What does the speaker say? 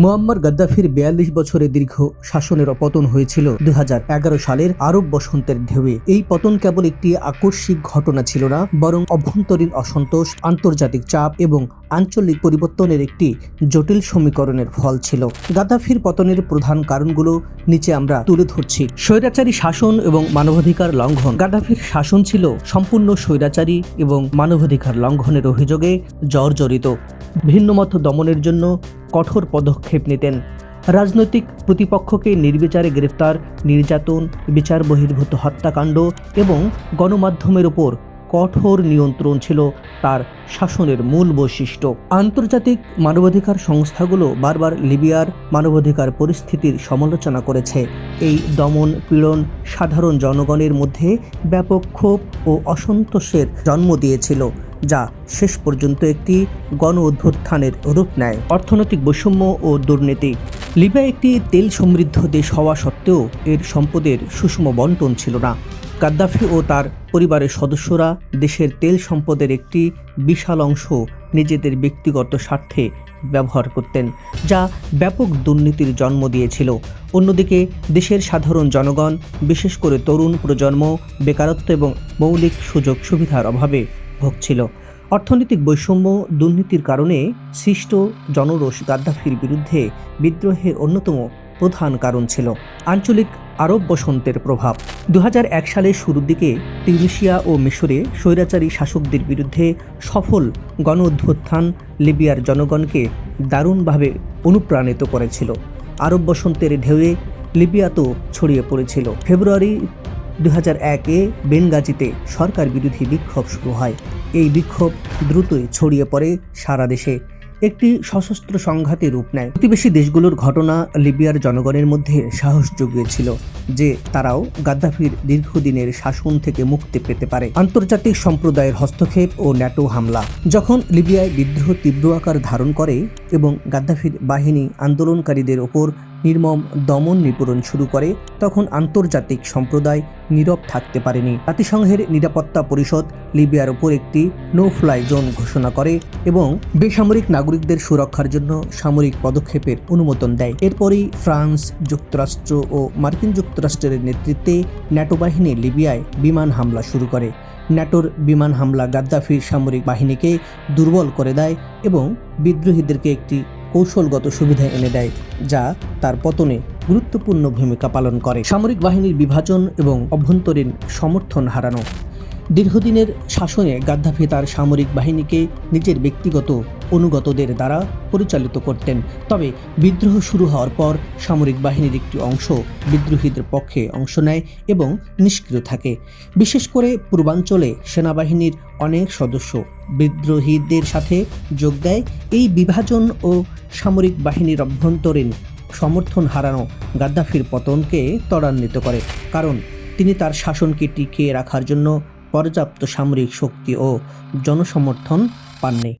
Muammar গাদ্দাফির বিয়াল্লিশ বছরের দীর্ঘ শাসনের পতন হয়েছিল দুই হাজার এগারো সালের আরব বসন্তের ঢেউয়ে। এই পতন কেবল একটি আকস্মিক ঘটনা ছিল না, বরং অভ্যন্তরীণ অসন্তোষ, আন্তর্জাতিক চাপ এবং আঞ্চলিক পরিবর্তনের একটি জটিল সমীকরণের ফল ছিল। গাদ্দাফির পতনের প্রধান কারণগুলো নিচে আমরা তুলে ধরছি। স্বৈরাচারী শাসন এবং মানবাধিকার লঙ্ঘন। গাদ্দাফির শাসন ছিল সম্পূর্ণ স্বৈরাচারী এবং মানবাধিকার লঙ্ঘনের অভিযোগে জর্জরিত। ভিন্নমত দমনের জন্য কঠোর পদক্ষেপ নিতেন। রাজনৈতিক প্রতিপক্ষকে নির্বিচারে গ্রেফতার, নির্যাতন, বিচার বহির্ভূত হত্যাকাণ্ড এবং গণমাধ্যমের ওপর কঠোর নিয়ন্ত্রণ ছিল তার শাসনের মূল বৈশিষ্ট্য। আন্তর্জাতিক মানবাধিকার সংস্থাগুলো বারবার লিবিয়ার মানবাধিকার পরিস্থিতির সমালোচনা করেছে। এই দমন পীড়ন সাধারণ জনগণের মধ্যে ব্যাপক ক্ষোভ ও অসন্তোষের জন্ম দিয়েছিল। যা শেষ পর্যন্ত একটি গণ অভ্যুত্থানের রূপ নেয়। অর্থনৈতিক বৈষম্য ও দুর্নীতি। লিবিয়া একটি তেল সমৃদ্ধ দেশ হওয়া সত্ত্বেও এর সম্পদের সুষম বন্টন ছিল না। গাদ্দাফি ও তার পরিবারের সদস্যরা দেশের তেল সম্পদের একটি বিশাল অংশ নিজেদের ব্যক্তিগত স্বার্থে ব্যবহার করতেন, যা ব্যাপক দুর্নীতির জন্ম দিয়েছিল। অন্যদিকে, দেশের সাধারণ জনগণ, বিশেষ করে তরুণ প্রজন্ম, বেকারত্ব এবং মৌলিক সুযোগ সুবিধার অভাবে ভুগছিল অর্থনৈতিক বৈষম্য, দুর্নীতির কারণে সৃষ্ট জনরোষ গাদ্দাফির বিরুদ্ধে বিদ্রোহের অন্যতম প্রধান কারণ ছিল আঞ্চলিক আরব বসন্তের প্রভাব। দু হাজার এক সালের শুরুর দিকে তিউনিশিয়া ও মিশরে স্বৈরাচারী শাসকদের বিরুদ্ধে সফল গণ অভ্যুত্থান লিবিয়ার জনগণকে দারুণভাবে অনুপ্রাণিত করেছিল। আরব বসন্তের ঢেউয়ে লিবিয়াতেও ছড়িয়ে পড়েছিল। ফেব্রুয়ারি দু একে বেনগাজিতে সরকার বিরোধী বিক্ষোভ শুরু হয়। এই বিক্ষোভ দ্রুতই ছড়িয়ে পড়ে সারা দেশে। একটি সশস্ত্র সংঘাতে রূপ নেয়। প্রতিবেশী দেশগুলোর ঘটনা লিবিয়ার জনগণের মধ্যে সাহস জুগিয়েছিল যে তারাও গাদ্দাফির দীর্ঘদিনের শাসন থেকে মুক্তি পেতে পারে। আন্তর্জাতিক সম্প্রদায়ের হস্তক্ষেপ ও ন্যাটো হামলা। যখন লিবিয়ায় বিদ্রোহ তীব্র আকার ধারণ করে এবং গাদ্দাফির বাহিনী আন্দোলনকারীদের ওপর নির্মম দমন নিপূরণ শুরু করে, তখন আন্তর্জাতিক সম্প্রদায় নীরব থাকতে পারেনি। জাতিসংঘের নিরাপত্তা পরিষদ লিবিয়ার ওপর একটি নো ফ্লাই জোন ঘোষণা করে এবং বেসামরিক নাগরিকদের সুরক্ষার জন্য সামরিক পদক্ষেপের অনুমোদন দেয়। এরপরই ফ্রান্স যুক্তরাষ্ট্র ও মার্কিন যুক্তরাষ্ট্রের নেতৃত্বে ন্যাটো বাহিনী লিবিয়ায় বিমান হামলা শুরু করে। ন্যাটোর বিমান হামলা গাদ্দাফির সামরিক বাহিনীকে দুর্বল করে দেয় এবং বিদ্রোহীদেরকে একটি কৌশলগত সুবিধা এনে দেয়, যা তার পতনে গুরুত্বপূর্ণ ভূমিকা পালন করে। সামরিক বাহিনীর বিভাজন এবং অভ্যন্তরীণ সমর্থন হারানো। দীর্ঘদিনের শাসনে গাদ্দাফি তার সামরিক বাহিনীকে নিজের ব্যক্তিগত অনুগতদের দ্বারা পরিচালিত করতেন। তবে বিদ্রোহ শুরু হওয়ার পর সামরিক বাহিনীর একটি অংশ বিদ্রোহীদের পক্ষে অংশ নেয় এবং নিষ্ক্রিয় থাকে। বিশেষ করে পূর্বাঞ্চলে সেনাবাহিনীর অনেক সদস্য বিদ্রোহীদের সাথে যোগ দেয়। এই বিভাজন ও সামরিক বাহিনীর অভ্যন্তরীণ সমর্থন হারানো গাদ্দাফির পতনকে ত্বরান্বিত করে, কারণ তিনি তার শাসনকে টিকিয়ে রাখার জন্য পর্যাপ্ত সামরিক শক্তি ও জনসমর্থন পাননি।